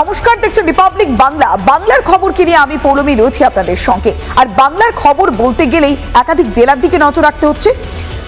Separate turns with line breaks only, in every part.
নমস্কার, দেখছেন রিপাবলিক বাংলা বাংলার খবর কি নিয়ে আমি পৌলমী রয়েছি আপনাদের সঙ্গে। আর বাংলার খবর বলতে গেলেই একাধিক জেলার দিকে নজর রাখতে হচ্ছে।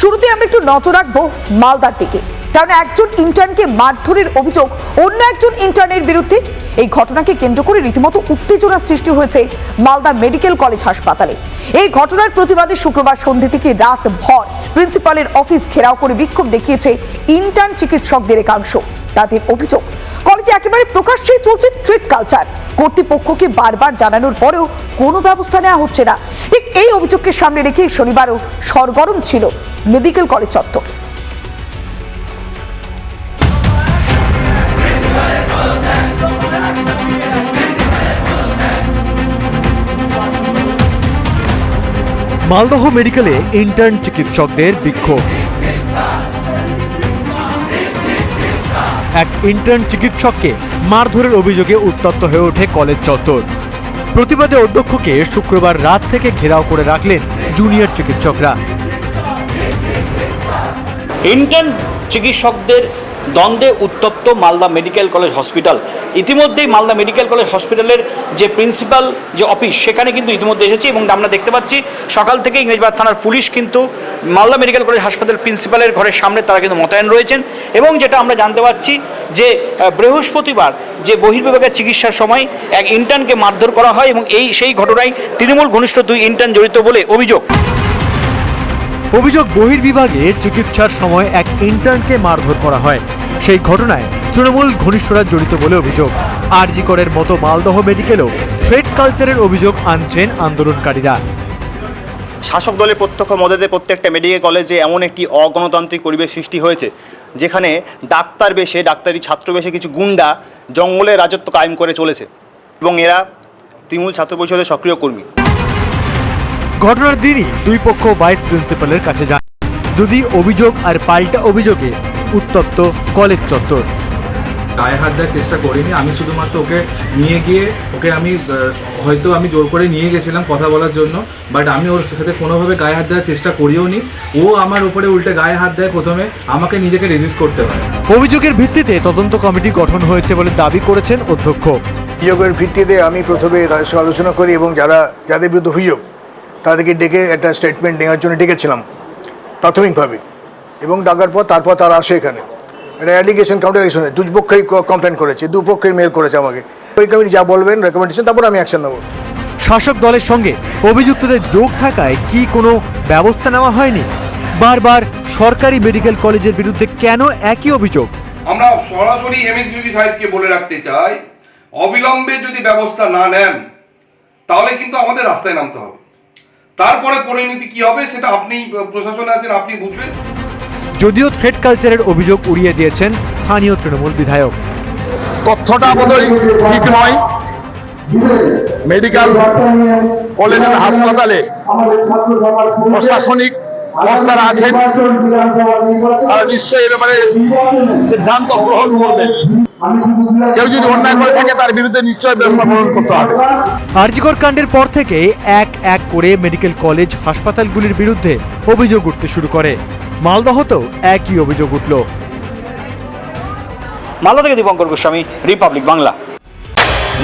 শুরুতে আমরা একটু নজর রাখব মালদার দিকে। কারণ একজন ইন্টার্নকে মারধরের অভিযোগ অন্য একজন ইন্টার্নের বিরুদ্ধে। এই ঘটনাকে কেন্দ্র করে রীতিমতো উত্তেজনা সৃষ্টি হয়েছে মালদা মেডিকেল কলেজ হাসপাতালে। এই ঘটনার প্রতিবাদে শুক্রবার সন্ধ্যে থেকে রাত ভর প্রিন্সিপালের অফিস ঘেরাও করে বিক্ষোভ দেখিয়েছে ইন্টার্ন চিকিৎসকদের একাংশ। তাদের অভিযোগ কলেজে একেবারে প্রকাশ্যেই চলছে ট্রেড কালচার। কর্তৃপক্ষকে বারবার জানানোর পরেও কোনো ব্যবস্থা নেওয়া হচ্ছে না। ঠিক এই অভিযোগকে সামনে রেখে শনিবারও সরগরম ছিল মেডিকেল কলেজ চত্বর।
মালদহ মেডিকেলে ইন্টার্ন চিকিৎসকদের বিক্ষোভ। এক ইন্টার্ন চিকিৎসককে মারধরের অভিযোগে উত্তপ্ত হয়ে ওঠে কলেজ চত্বর। প্রতিবাদে অধ্যক্ষকে শুক্রবার রাত থেকে ঘেরাও করে রাখলেন জুনিয়র চিকিৎসকরা।
ইন্টার্ন চিকিৎসকদের দ্বন্দ্বে উত্তপ্ত মালদা মেডিকেল কলেজ হসপিটাল। ইতিমধ্যেই মালদা মেডিকেল কলেজ হসপিটালের যে প্রিন্সিপাল যে অফিস, সেখানে কিন্তু ইতিমধ্যে এসেছি এবং আমরা দেখতে পাচ্ছি, সকাল থেকে ইংরেজবাজার থানার পুলিশ কিন্তু মালদা মেডিকেল কলেজ হাসপাতাল প্রিন্সিপালের ঘরের সামনে তারা কিন্তু মোতায়েন রয়েছেন এবং যেটা আমরা জানতে পারছি যে বৃহস্পতিবার যে বহির্বিভাগের চিকিৎসার সময় এক ইন্টার্নকে মারধর করা হয় এবং এই, সেই ঘটনায় তৃণমূল ঘনিষ্ঠ দুই ইন্টার্ন জড়িত বলে অভিযোগ।
অভিযোগ বহির্বিভাগে চিকিৎসার সময় এক ইন্টার্নকে মারধর করা হয়। সেই ঘটনায় তৃণমূল ঘনিষ্ঠরা জড়িত বলে অভিযোগ। আরজি করের মতো মালদহ মেডিকেলেও থ্রেড কালচারের অভিযোগ আনছেন আন্দোলনকারীরা।
শাসক দলের প্রত্যক্ষ মদতে প্রত্যেকটা মেডিকেল কলেজে এমন একটি অগণতান্ত্রিক পরিবেশ সৃষ্টি হয়েছে, যেখানে ডাক্তার বেশে, ডাক্তারি ছাত্র বেশে কিছু গুন্ডা জঙ্গলে রাজত্ব কায়েম করে চলেছে এবং এরা তৃণমূল ছাত্র পরিষদের সক্রিয় কর্মী।
ঘটনার দিনই দুই পক্ষ ভাইস প্রিন্সিপালের কাছে যান যদি অভিযোগ আর পাল্টা অভিযোগে উত্তপ্ত কলেজ চত্বর।
গায়ে হাত দেওয়ার চেষ্টা করিনি। আমি শুধুমাত্র ওকে নিয়ে গিয়ে ওকে আমি হয়তো আমি জোর করে নিয়ে গেছিলাম কথা বলার জন্য বাট আমি ওর সাথে কোনোভাবে গায়ে হাত দেওয়ার চেষ্টা করিও নি। ও আমার উপরে উল্টে গায়ে হাত দেয় প্রথমে আমাকে নিজেকে রেজিস্ট করতে হয়।
অভিযোগের ভিত্তিতে তদন্ত কমিটি গঠন হয়েছে বলে দাবি করেছেন অধ্যক্ষ।
অভিযোগের ভিত্তিতে আমি প্রথমে তাদের সঙ্গে আলোচনা করি এবং যারা যাদের বিরুদ্ধে অভিযোগ তাদেরকে ডেকে একটা স্টেটমেন্ট নেওয়ার জন্য ডেকেছিলাম প্রাথমিকভাবে। এবং ডাকার পর তারপর তারা আসে এখানে। এটা অ্যালিগেশন কাউন্টার এলিগেশন দুপক্ষই কমপ্লেন করেছে দুপক্ষই মেল করেছে আমাকে। ওই কমিটি যা বলবেন রেকমেন্ডেশন তারপর আমি অ্যাকশন নেব।
শাসক দলের সঙ্গে অভিযুক্তদের যোগ থাকায় কি কোনো ব্যবস্থা নেওয়া হয়নি? বারবার সরকারি মেডিকেল কলেজের বিরুদ্ধে কেন একই অভিযোগ?
আমরা সরাসরি এমএসবিবি সাহেবকে বলে রাখতে চাই অবিলম্বে যদি ব্যবস্থা না নেন তাহলে কিন্তু আমাদের রাস্তায় নামতে হবে। তারপরে পরিণতি কি হবে সেটা আপনি প্রশাসনে আছেন আপনি বুঝবেন।
যদিও থ্রেড কালচারের অভিযোগ উড়িয়ে দিয়েছেন স্থানীয় তৃণমূল বিধায়ক।
তথ্যটা বোধহয় ঠিক নয়। মেডিকেল কলেজের হাসপাতালে প্রশাসনিক কর্তারা আছেন। তারা নিশ্চয়ই এ ব্যাপারে সিদ্ধান্ত গ্রহণ করবেন কেউ যদি অন্যায় করে থাকে তার বিরুদ্ধে নিশ্চয়ই ব্যবস্থা গ্রহণ করতে হবে।
আরজিকর কাণ্ডের পর থেকে এক এক করে মেডিকেল কলেজ হাসপাতালগুলির বিরুদ্ধে অভিযোগ উঠতে শুরু করে। মালদহতেও একই অভিযোগ উঠল।
মালদা থেকে দীপঙ্কর গোস্বামী রিপাবলিক বাংলা।